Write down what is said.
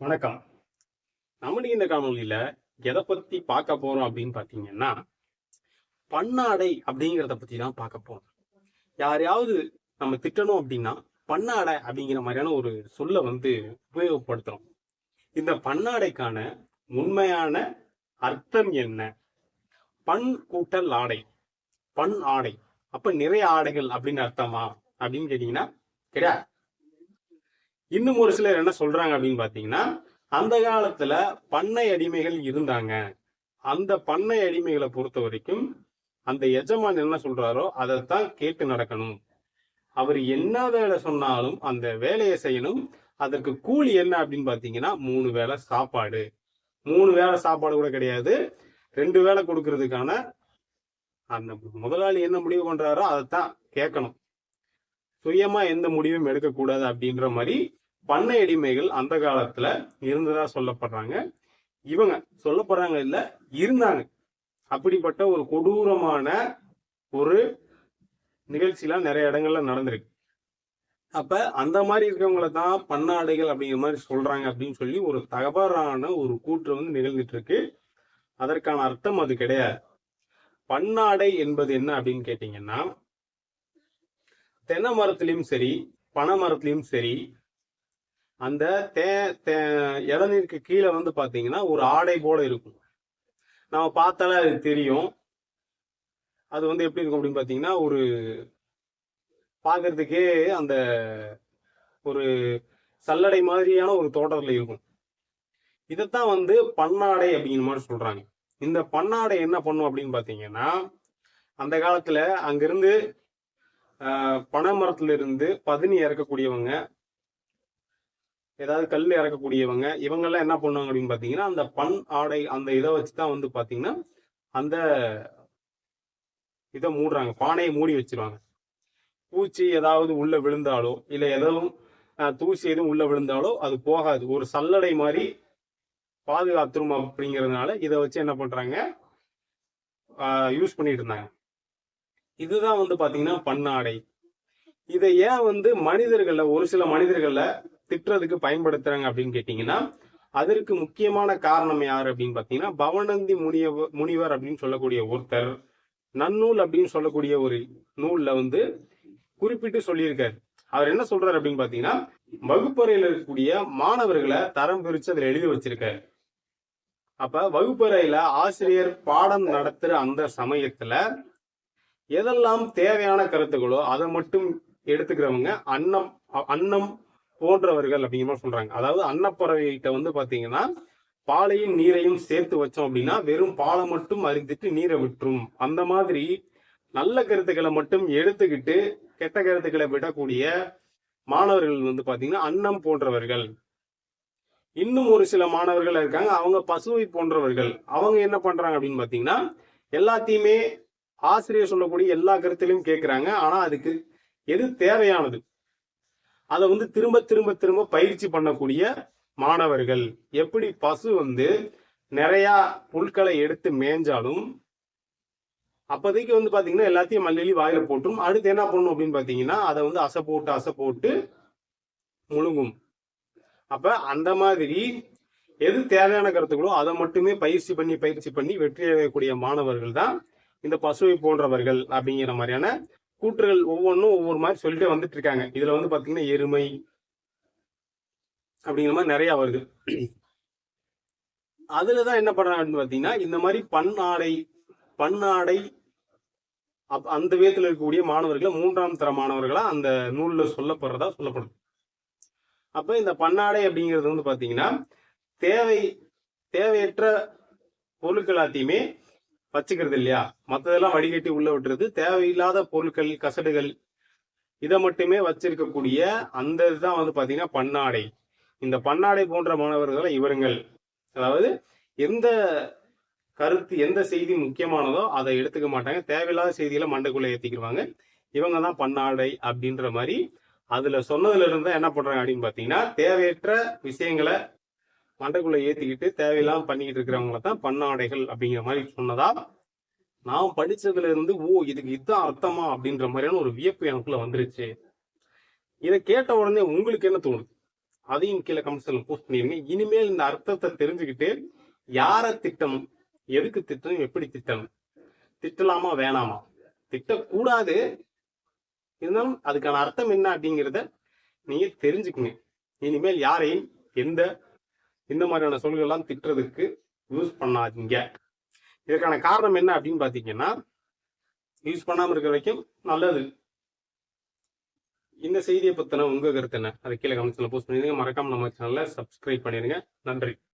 வணக்கம். நம்மளுக்கு இந்த காணொலியில எதை பத்தி பார்க்க போறோம் அப்படின்னு பாத்தீங்கன்னா பன்னாடை அப்படிங்கிறத பத்தி தான் பார்க்க போறோம். யாரையாவது நம்ம திட்டணும் அப்படின்னா பன்னாடை அப்படிங்கிற மாதிரியான ஒரு சொல்ல வந்து உபயோகப்படுத்துறோம். இந்த பன்னாடைக்கான உண்மையான அர்த்தம் என்ன? பண் கூட்டல் ஆடை. பண் ஆடை. அப்ப நிறைய ஆடைகள் அப்படின்னு அர்த்தமா? அப்படின்னு கேட்டீங்கன்னா கிடையாது. இன்னும் ஒரு சிலர் என்ன சொல்றாங்க அப்படின்னு பாத்தீங்கன்னா அந்த காலத்துல பண்ணை அடிமைகள் இருந்தாங்க. அந்த பண்ணை அடிமைகளை பொறுத்த வரைக்கும் அந்த எஜமான் என்ன சொல்றாரோ அதைத்தான் கேட்டு நடக்கணும். அவர் என்ன வேலை சொன்னாலும் அந்த வேலையை செய்யணும். அதற்கு கூலி என்ன அப்படின்னு பாத்தீங்கன்னா மூணு வேளை சாப்பாடு. மூணு வேளை சாப்பாடு கூட கிடையாது. ரெண்டு வேளை கொடுக்கறதுக்கான அந்த முதலாளி என்ன முடிவு பண்றாரோ அதைத்தான் கேட்கணும். சுயமா எந்த முடிவும் எடுக்கக்கூடாது அப்படின்ற மாதிரி பண்ணை அடிமைகள் அந்த காலத்துல இருந்ததா சொல்லப்படுறாங்க. இவங்க சொல்லப்படுறாங்க இல்ல இருந்தாங்க. அப்படிப்பட்ட ஒரு கொடூரமான ஒரு நிகழ்ச்சிலாம் நிறைய இடங்கள்ல நடந்திருக்கு. அப்ப அந்த மாதிரி இருக்கவங்கள தான் பன்னாடைகள் அப்படிங்கிற மாதிரி சொல்றாங்க அப்படின்னு சொல்லி ஒரு தகவறான ஒரு கூற்று வந்து நிகழ்ந்துட்டு இருக்கு அதற்கான அர்த்தம் அது கிடையாது. பன்னாடை என்பது என்ன அப்படின்னு கேட்டீங்கன்னா தென்னை மரத்திலையும் சரி பனை மரத்திலையும் சரி அந்த தே தே இளநீருக்கு கீழே வந்து பார்த்தீங்கன்னா ஒரு ஆடை போல இருக்கும். நம்ம பார்த்தாலே அது தெரியும். அது வந்து எப்படி இருக்கும் அப்படின்னு பார்த்தீங்கன்னா ஒரு பார்க்கறதுக்கே அந்த ஒரு சல்லடை மாதிரியான ஒரு தோட்டத்தில் இருக்கும். இதைத்தான் வந்து பன்னாடை அப்படிங்கிற மாதிரி சொல்றாங்க. இந்த பன்னாடை என்ன பண்ணும் அப்படின்னு பார்த்தீங்கன்னா அந்த காலத்துல அங்கிருந்து பனை மரத்துல இருந்து பதினி இறக்கக்கூடியவங்க ஏதாவது கல் இறக்கக்கூடியவங்க இவங்கெல்லாம் என்ன பண்ணுவாங்க அப்படின்னு பாத்தீங்கன்னா அந்த பண் ஆடை அந்த இதை வச்சுதான் வந்து பாத்தீங்கன்னா அந்த இதை மூடுறாங்க. பானையை மூடி வச்சிருவாங்க. பூச்சி ஏதாவது உள்ள விழுந்தாலோ இல்ல எதுவும் அஹ், தூசி எதுவும் உள்ள விழுந்தாலோ அது போகாது. ஒரு சல்லடை மாதிரி பாதுகாத்துரும் அப்படிங்கிறதுனால இதை வச்சு என்ன பண்றாங்க? யூஸ் பண்ணிட்டு இருந்தாங்க. இதுதான் வந்து பாத்தீங்கன்னா பண்ணாடை இதை ஏன் வந்து மனிதர்கள்ல ஒரு சில மனிதர்கள்ல திட்டுறதுக்கு பயன்படுத்துறாங்க அப்படின்னு கேட்டீங்கன்னா அதற்கு முக்கியமான காரணம் யார் அப்படின்னு பாத்தீங்கன்னா பவனந்தி முனியவர் முனிவர் அப்படின்னு சொல்லக்கூடிய ஒருத்தர் நன்னூல் அப்படின்னு சொல்லக்கூடிய ஒரு நூல்ல வந்து குறிப்பிட்டு சொல்லியிருக்காரு. அவர் என்ன சொல்றாரு அப்படின்னு பாத்தீங்கன்னா வகுப்பறையில இருக்கக்கூடிய மாணவர்களை தரம் பிரிச்சு அதுல எழுதி வச்சிருக்காரு. அப்ப வகுப்பறையில ஆசிரியர் பாடம் நடத்துற அந்த சமயத்துல எதெல்லாம் தேவையான கருத்துக்களோ அதை மட்டும் எடுத்துக்கிறவங்க அன்னம் அன்னம் போன்றவர்கள் அப்படிங்கிற மாதிரி சொல்றாங்க. அதாவது அன்னப்பறவைகிட்ட வந்து பாத்தீங்கன்னா பாலையும் நீரையும் சேர்த்து வச்சோம் அப்படின்னா வெறும் பாலை மட்டும் அரிந்துட்டு நீரை விட்டுரும். அந்த மாதிரி நல்ல கருத்துக்களை மட்டும் எடுத்துக்கிட்டு கெட்ட கருத்துக்களை விடக்கூடிய மாணவர்கள் வந்து பாத்தீங்கன்னா அன்னம் போன்றவர்கள். இன்னும் ஒரு சில மாணவர்கள் இருக்காங்க. அவங்க பசுவை போன்றவர்கள். அவங்க என்ன பண்றாங்க அப்படின்னு பாத்தீங்கன்னா எல்லாத்தையுமே ஆசிரியர் சொல்லக்கூடிய எல்லா கருத்திலையும் கேட்கிறாங்க ஆனா அதுக்கு எது தேவையானது? அதை வந்து திரும்ப திரும்ப திரும்ப பயிற்சி பண்ணக்கூடிய மாணவர்கள். எப்படி பசு வந்து நிறைய புல்களை எடுத்து மேய்ஞ்சாலும் அப்போதைக்கு வந்து பாத்தீங்கன்னா எல்லாத்தையும் மல்லி வாயில போட்டும் அடுத்து என்ன பண்ணும் அப்படின்னு பாத்தீங்கன்னா அதை வந்து அசை போட்டு அசை போட்டு முழுங்கும். அப்ப அந்த மாதிரி எது தேவையான கருத்துக்களோ அதை மட்டுமே பயிற்சி பண்ணி பயிற்சி பண்ணி வெற்றி அடையக்கூடிய மாணவர்கள் தான் இந்த பசுவை போன்றவர்கள் அப்படிங்கிற மாதிரியான கூற்றுகள் ஒவ்வொன்றும் ஒவ்வொரு மாதிரி சொல்லிட்டே வந்துட்டு இருக்காங்க இதுல வந்து பாத்தீங்கன்னா எருமை அப்படிங்கிற மாதிரி நிறைய வருது. அதுலதான் என்ன பண்றாங்க அப்படின்னு பாத்தீங்கன்னா இந்த மாதிரி பன்னாடை பன்னாடை அப்- அந்த விதத்துல இருக்கக்கூடிய மாணவர்களை மூன்றாம் தர மாணவர்களா அந்த நூல்ல சொல்லப்படுறதா சொல்லப்படுது அப்ப இந்த பன்னாடை அப்படிங்கிறது வந்து பாத்தீங்கன்னா தேவை தேவையற்ற பொருட்கள் எல்லாத்தையுமே வச்சுக்கிறது இல்லையா? மத்ததெல்லாம் வடிகட்டி உள்ள விட்டுறது. தேவையில்லாத பொருட்கள் கசடுகள் இதை மட்டுமே வச்சிருக்கக்கூடிய அந்த இதுதான் வந்து பாத்தீங்கன்னா பன்னாடை இந்த பன்னாடை போன்ற மாணவர்கள் இவருங்கள். அதாவது எந்த கருத்து எந்த செய்தி முக்கியமானதோ அதை எடுத்துக்க மாட்டாங்க. தேவையில்லாத செய்திகளை மண்டைக்குள்ள ஏத்திக்கிடுவாங்க இவங்க தான் பன்னாடை அப்படின்ற மாதிரி. அதுல சொன்னதுல இருந்து என்ன பண்றாங்க அப்படின்னு பாத்தீங்கன்னா தேவையற்ற விஷயங்களை மண்டைக்குள்ள ஏத்திக்கிட்டு தேவையில்லாம பண்ணிக்கிட்டு இருக்கிறவங்கள தான் பண்ணாடைகள் அப்படிங்கிற மாதிரி சொன்னதா? நான் படிச்சதுல இருந்து ஓ இதுக்கு இதுதான் அர்த்தமா? அப்படின்ற மாதிரியான ஒரு வியப்பு எனக்குள்ள வந்துருச்சு. இதை கேட்ட உடனே உங்களுக்கு என்ன தோணுது? அதையும் கீழே கமெண்ட்ஸ்ல போஸ்ட் பண்ணிருங்க இனிமேல் இந்த அர்த்தத்தை தெரிஞ்சுக்கிட்டு யார திட்டணும் எதுக்கு திட்டணும் எப்படி திட்டணும்? திட்டலாமா வேணாமா? திட்டக்கூடாது. இருந்தாலும் அதுக்கான அர்த்தம் என்ன அப்படிங்கிறத நீங்க தெரிஞ்சுக்குங்க இனிமேல் யாரையும் எந்த இந்த மாதிரியான சொல்கள்லாம் திட்டுறதுக்கு யூஸ் பண்ணாதீங்க. இதுக்கான காரணம் என்ன அப்படின்னு பாத்தீங்கன்னா யூஸ் பண்ணாம இருக்கிற வரைக்கும் நல்லது. இந்த செய்தியை பத்தின உங்க கருத்து என்ன? அதை கீழே கமெண்ட்ஸில் போஸ்ட் பண்ணிடுங்க. மறக்காம நம்ம சேனலை சப்ஸ்கிரைப் பண்ணிடுங்க. நன்றி.